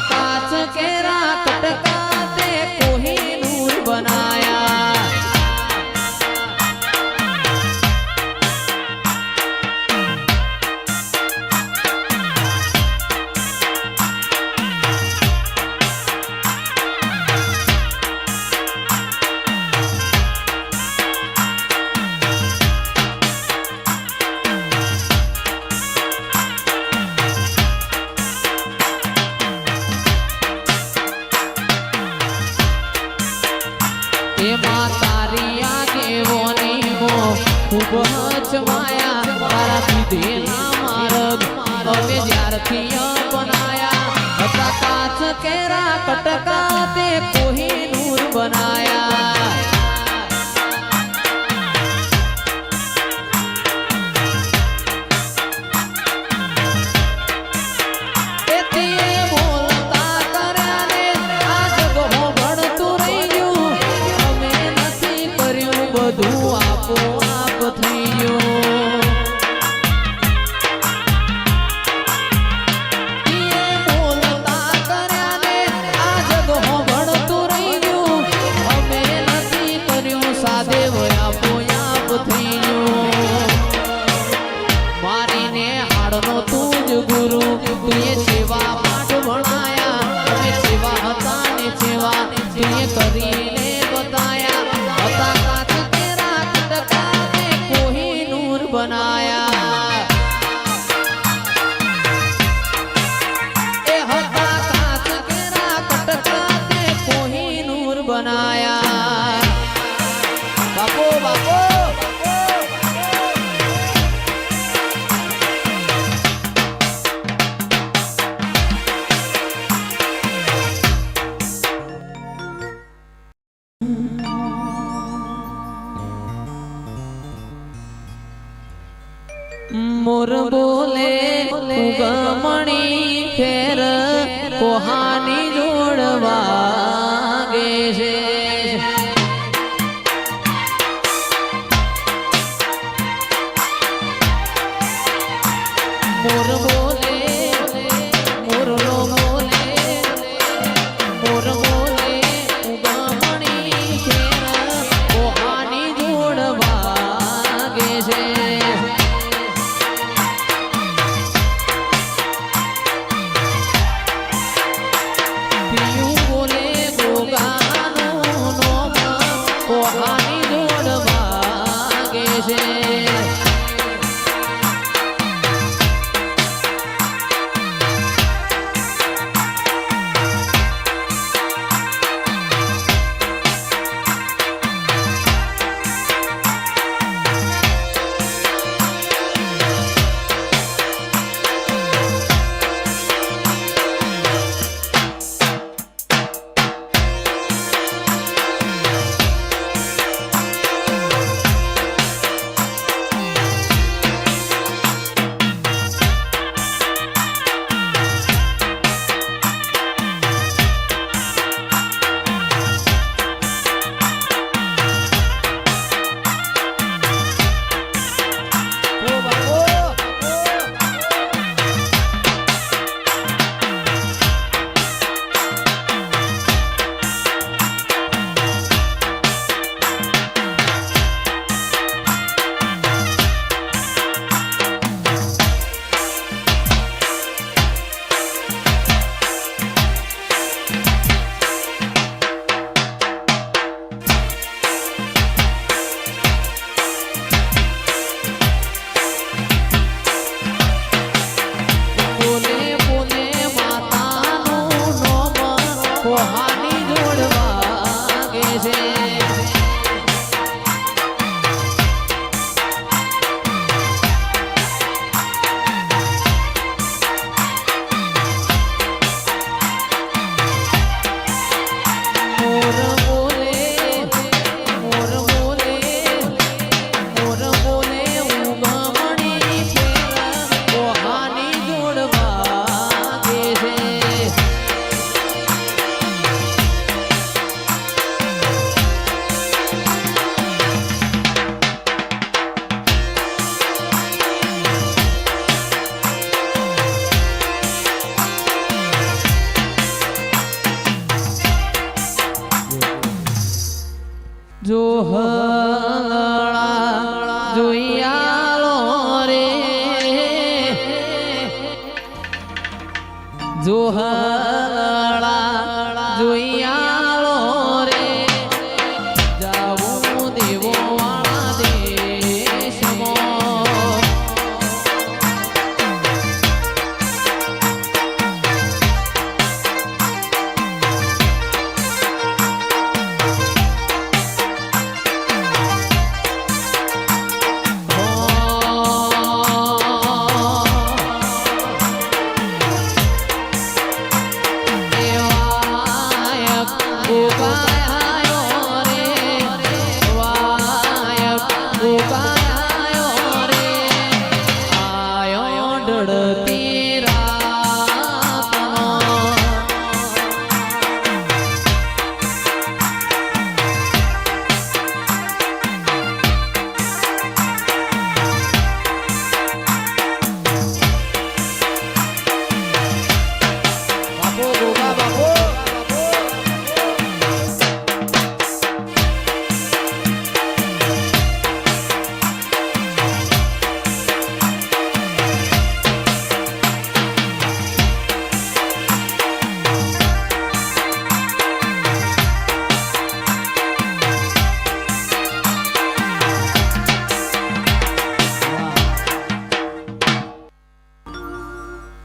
pa ખૂબ હચવાયા તારા સીધેલા માર્ગ અમે જ્યારથી અપનાયા. હતા કાચ કેરા કટકા તે કોહાની જોડવા. જોઈ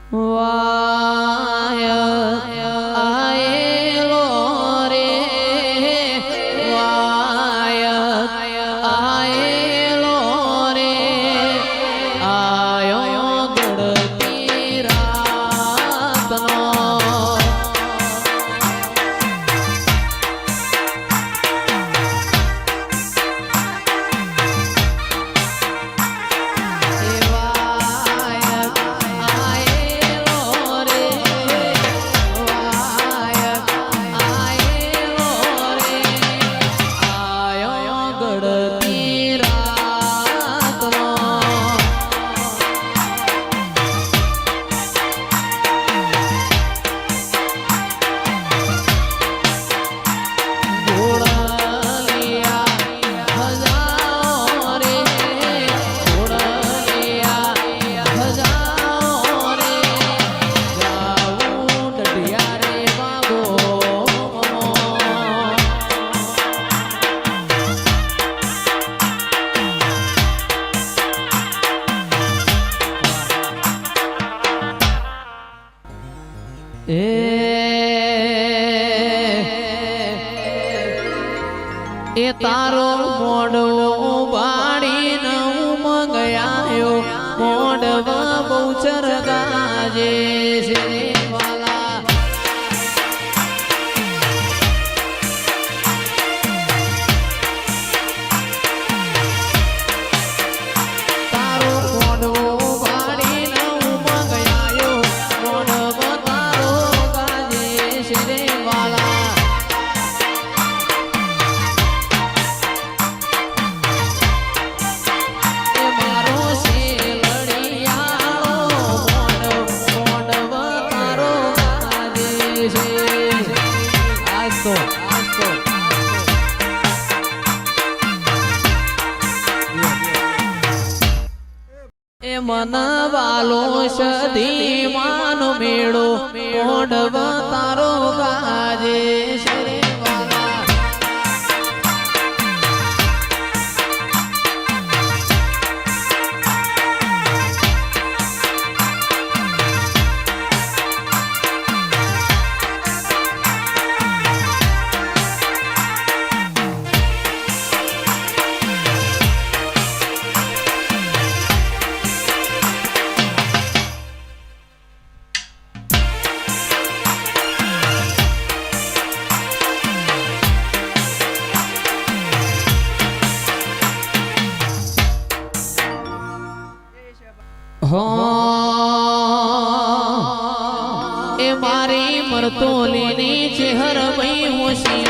Wow. એ એ તારો હાલો સધી માનો મેળો. મોઢવ તારો ગાજે तो लेने चेहर वही होशी